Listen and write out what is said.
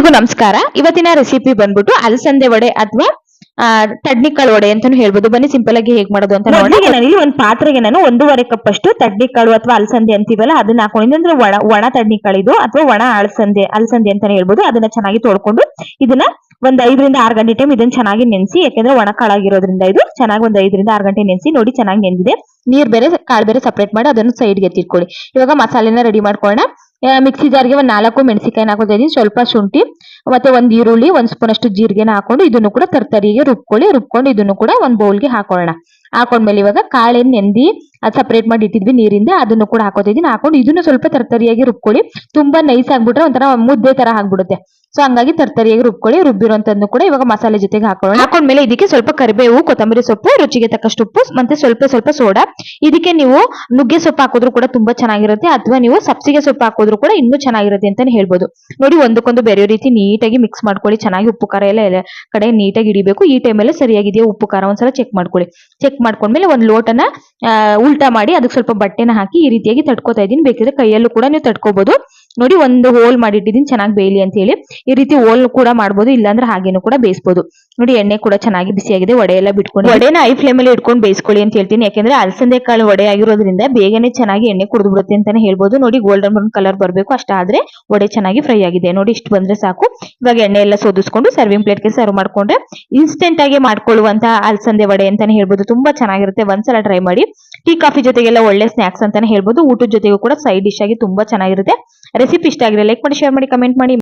ಎಲ್ರಿಗೂ ನಮಸ್ಕಾರ. ಇವತ್ತಿನ ರೆಸಿಪಿ ಬಂದ್ಬಿಟ್ಟು ಅಲಸಂದೆ ವಡೆ ಅಥವಾ ತಡ್ನಿಕಾಳು ವಡೆ ಅಂತಾನು ಹೇಳ್ಬೋದು. ಬನ್ನಿ ಸಿಂಪಲ್ ಆಗಿ ಹೇಗ್ ಮಾಡೋದು ಅಂತ ನೋಡಿ ನಾನು ಒಂದು ಪಾತ್ರೆಗೆ ನಾನು ಒಂದೂವರೆ ಕಪ್ ಅಷ್ಟು ತಡ್ನಿಕಾಳು ಅಥವಾ ಅಲಸಂದೆ ಅಂತೀವಲ್ಲ, ಅದನ್ನ ಹಾಕೊಂಡಿದ್ದೆ ಅಂದ್ರೆ ಒಣ ಒಣ ತಡ್ನಿಕಾಳು ಇದು, ಅಥವಾ ಒಣ ಅಲಸಂದೆ ಅಲಸಂದೆ ಅಂತಾನೆ ಹೇಳ್ಬೋದು. ಅದನ್ನ ಚೆನ್ನಾಗಿ ತೊಳ್ಕೊಂಡು ಇದನ್ನ ಒಂದ್ ಐದರಿಂದ ಆರು ಗಂಟೆ ಟೈಮ್ ಇದನ್ನ ಚೆನ್ನಾಗಿ ನೆನೆಸಿ, ಯಾಕಂದ್ರೆ ಒಣ ಕಾಳಾಗಿರೋದ್ರಿಂದ ಇದು ಚೆನ್ನಾಗಿ ಒಂದ್ ಐದರಿಂದ ಆರು ಗಂಟೆ ನೆನೆಸಿ ನೋಡಿ ಚೆನ್ನಾಗಿ ನೆಂದಿದೆ ನೀರ್ ಬೇರೆ, ಕಾಳು ಬೇರೆ ಸಪ್ರೇಟ್ ಮಾಡಿ ಅದನ್ನು ಸೈಡ್ಗೆ ಎತ್ತಿಟ್ಕೊಳ್ಳಿ. ಇವಾಗ ಮಸಾಲೆನ ರೆಡಿ ಮಾಡ್ಕೊಳ್ಳೋಣ ಮಿಕ್ಸಿ ಜಾರ್ಗೆ ಒಂದು ನಾಲ್ಕು ಮೆಣಸಿಕಾಯಿನ ಹಾಕೋತಾ ಇದೀನಿ ಸ್ವಲ್ಪ ಶುಂಠಿ, ಮತ್ತೆ ಒಂದು ಈರುಳ್ಳಿ, ಒಂದ್ ಸ್ಪೂನ್ ಅಷ್ಟು ಜೀರಿಗೆನ ಹಾಕೊಂಡು ಇದನ್ನು ಕೂಡ ತರ್ತರಿಗೆ ರುಬ್ಕೊಳ್ಳಿ, ರುಬ್ಕೊಂಡು ಇದನ್ನು ಕೂಡ ಒಂದ್ ಬೌಲ್ಗೆ ಹಾಕೊಳ್ಳೋಣ. ಹಾಕೊಂಡ್ಮೇಲೆ ಇವಾಗ ಕಾಳೇನು ನೆಂದಿ ಅದು ಸಪ್ರೇಟ್ ಮಾಡಿ ಇಟ್ಟಿದ್ವಿ ನೀರಿಂದ, ಅದನ್ನು ಕೂಡ ಹಾಕೋತಿದ್ದೀನಿ ಹಾಕೊಂಡು ಇದನ್ನು ಸ್ವಲ್ಪ ತರ್ತರಿಯಾಗಿ ರುಬ್ಕೊಳ್ಳಿ. ತುಂಬಾ ನೈಸ್ ಆಗ್ಬಿಟ್ರೆ ಒಂಥರ ಮುದ್ದೆ ತರ ಆಗ್ಬಿಡುತ್ತೆ. ಸೊ ಹಂಗಾಗಿ ತರ್ತರಿಯಾಗಿ ರುಬ್ಕೊಳ್ಳಿ. ರುಬ್ಬಿರೋಂಥದ್ದು ಕೂಡ ಇವಾಗ ಮಸಾಲೆ ಜೊತೆಗೆ ಹಾಕೊಳ್ಳೋಣ. ಹಾಕೊಂಡ್ಮೇಲೆ ಇದಕ್ಕೆ ಸ್ವಲ್ಪ ಕರಿಬೇವು, ಕೊತ್ತಂಬರಿ ಸೊಪ್ಪು, ರುಚಿಗೆ ತಕ್ಕಷ್ಟು ಉಪ್ಪು, ಮತ್ತೆ ಸ್ವಲ್ಪ ಸ್ವಲ್ಪ ಸೋಡಾ. ಇದಕ್ಕೆ ನೀವು ನುಗ್ಗೆ ಸೊಪ್ಪು ಹಾಕಿದ್ರು ಕೂಡ ತುಂಬಾ ಚೆನ್ನಾಗಿರುತ್ತೆ. ಅಥವಾ ನೀವು ಸಬ್ಸಿಗೆ ಸೊಪ್ಪು ಹಾಕೋದ್ರು ಕೂಡ ಇನ್ನೂ ಚೆನ್ನಾಗಿರುತ್ತೆ ಅಂತಾನೆ ಹೇಳ್ಬೋದು. ನೋಡಿ, ಒಂದಕ್ಕೊಂದು ಬೇರೆ ರೀತಿ ನೀಟಾಗಿ ಮಿಕ್ಸ್ ಮಾಡ್ಕೊಳ್ಳಿ. ಚೆನ್ನಾಗಿ ಉಪ್ಪು ಖಾರ ಎಲ್ಲ ಕಡೆ ನೀಟಾಗಿ ಹಿಡಿಬೇಕು. ಈ ಟೈಮಲ್ಲಿ ಸರಿಯಾಗಿದೆಯಾ ಉಪ್ಪು ಖಾರ ಒಂದ್ಸಲ ಚೆಕ್ ಮಾಡ್ಕೊಳ್ಳಿ. ಚೆಕ್ ಮಾಡ್ಕೊಂಡ್ಮೇಲೆ ಒಂದು ಲೋಟನ ಉಲ್ಟಾ ಮಾಡಿ ಅದಕ್ಕೆ ಸ್ವಲ್ಪ ಬಟ್ಟೆನ ಹಾಕಿ ಈ ರೀತಿಯಾಗಿ ತಡ್ಕೋತಾ ಇದ್ದೀನಿ. ಬೇಕಿದ್ರೆ ಕೈಯಲ್ಲೂ ಕೂಡ ನೀವು ತಡ್ಕೋಬಹುದು ನೋಡಿ ಒಂದು ಹೋಲ್ ಮಾಡಿಟ್ಟಿದ್ದೀನಿ, ಚೆನ್ನಾಗಿ ಬೇಯಲಿ ಅಂತ ಹೇಳಿ. ಈ ರೀತಿ ಹೋಲ್ ಕೂಡ ಮಾಡ್ಬೋದು, ಇಲ್ಲಾಂದ್ರೆ ಹಾಗೇನು ಕೂಡ ಬೇಯಿಸಬಹುದು ನೋಡಿ ಎಣ್ಣೆ ಕೂಡ ಚೆನ್ನಾಗಿ ಬಿಸಿಯಾಗಿದೆ ವಡೆ ಎಲ್ಲ ಬಿಟ್ಕೊಂಡು ವಡೆನ ಐ ಫ್ಲೇಮ್ ಅಲ್ಲಿ ಇಟ್ಕೊಂಡು ಬೇಯಿಸ್ಕೊಳ್ಳಿ ಅಂತ ಹೇಳ್ತೀನಿ. ಯಾಕಂದ್ರೆ ಅಲಸಂದೆ ಕಾಳು ವಡೆ ಆಗಿರೋದ್ರಿಂದ ಬೇಗನೆ ಚೆನ್ನಾಗಿ ಎಣ್ಣೆ ಕುಡಿದು ಬಿಡುತ್ತೆ ಅಂತಾನೆ ಹೇಳ್ಬೋದು. ನೋಡಿ ಗೋಲ್ಡನ್ ಬ್ರೌನ್ ಕಲರ್ ಬರಬೇಕು ಅಷ್ಟಾದ್ರೆ ವಡೆ ಚೆನ್ನಾಗಿ ಫ್ರೈ ಆಗಿದೆ. ನೋಡಿ ಇಷ್ಟು ಬಂದ್ರೆ ಸಾಕು. ಇವಾಗ ಎಣ್ಣೆ ಎಲ್ಲ ಸೋದಿಸ್ಕೊಂಡು ಸರ್ವಿಂಗ್ ಪ್ಲೇಟ್ಗೆ ಸರ್ವ್ ಮಾಡ್ಕೊಂಡ್ರೆ ಇನ್ಸ್ಟೆಂಟ್ ಆಗಿ ಮಾಡ್ಕೊಳ್ಳುವಂತಹ ಅಲಸಂದೆ ವಡೆ ಅಂತಾನೆ ಹೇಳ್ಬೋದು. ತುಂಬಾ ಚೆನ್ನಾಗಿರುತ್ತೆ, ಒಂದ್ಸಲ ಟ್ರೈ ಮಾಡಿ. ಟೀ, ಕಾಫಿ ಜೊತೆಗೆಲ್ಲ ಒಳ್ಳೆ ಸ್ನಾಕ್ಸ್ ಅಂತಾನೆ ಹೇಳ್ಬೋದು. ಊಟದ ಜೊತೆಗೂ ಕೂಡ ಸೈಡ್ ಡಿಶ್ ಆಗಿ ತುಂಬಾ ಚೆನ್ನಾಗಿರುತ್ತೆ. ರೆಸಿಪಿ ಇಷ್ಟ ಆಗಿದ್ರೆ ಲೈಕ್ ಮಾಡಿ ಶೇರ್ ಮಾಡಿ ಕಮೆಂಟ್ ಮಾಡಿ.